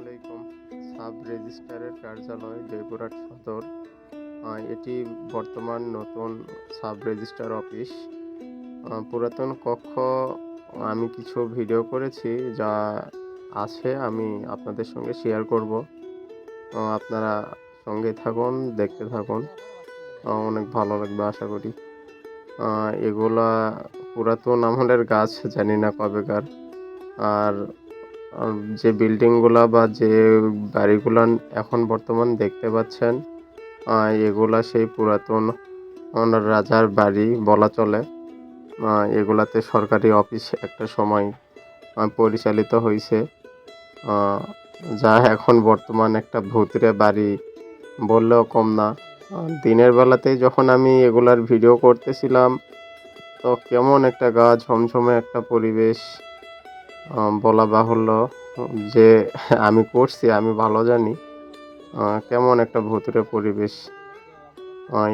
আলাইকুম। সাব রেজিস্ট্রারের কার্যালয়, জয়পুরহাট সদর। এটি বর্তমান নতুন সাব রেজিস্ট্রার অফিস। পুরাতন কক্ষ, আমি কিছু ভিডিও করেছি যা আছে, আমি আপনাদের সঙ্গে শেয়ার করব। আপনারা সঙ্গে থাকুন, দেখতে থাকুন। অনেক ভালো লাগবে, আশা করি। এগুলা পুরাতন আমলের গাছ, জানি না কবেকার। আর যে বিল্ডিংগুলা বা যে বাড়িগুলা এখন বর্তমান দেখতে পাচ্ছেন এগুলা সেই পুরাতন রাজার বাড়ি বলা চলে। এগুলাতে সরকারি অফিস একটা সময় পরিচালিত হয়েছে যা এখন বর্তমান একটা ভূতরে বাড়ি বললেও কম না। দিনের বেলাতেই যখন আমি এগুলার ভিডিও করতেছিলাম, তো কেমন একটা গা ঝমঝমে একটা পরিবেশ বলা বাহুল্য যে আমি করছি, আমি ভালো জানি। কেমন একটা ভুতুরে পরিবেশ।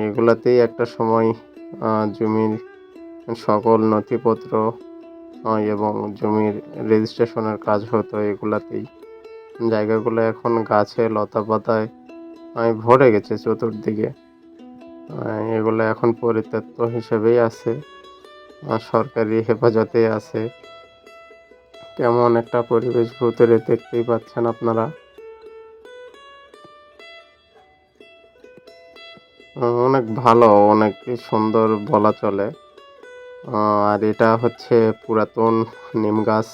এগুলাতেই একটা সময় জমির সকল নথিপত্র এবং জমির রেজিস্ট্রেশনের কাজ হতো, এগুলাতেই। জায়গাগুলো এখন গাছে, লতা পাতায় ভরে গেছে চতুর্দিকে। এগুলো এখন পরিত্যক্ত হিসেবেই আছে। সরকারি হেফাজতে আছে। কেমন একটা পরিবেশ ভূতরে দেখতেই পাচ্ছেন আপনারা। অনেক ভালো, অনেক সুন্দর বলা চলে। আর এটা হচ্ছে পুরাতন নিম গাছ।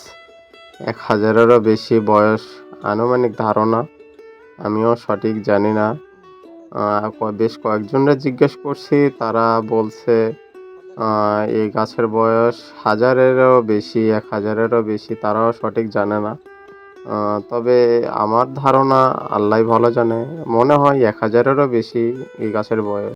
এক হাজারেরও বেশি বয়স আনুমানিক ধারণা। আমিও সঠিক জানি না। বেশ কয়েকজনরা জিজ্ঞেস করছি, তারা বলছে এই গাছের বয়স হাজারেরও বেশি, এক হাজারেরও বেশি, তারাও সঠিক জানে না। তবে আমার ধারণা আল্লাহ ভালো জানে। মনে হয় এক হাজারেরও বেশি এই গাছের বয়স।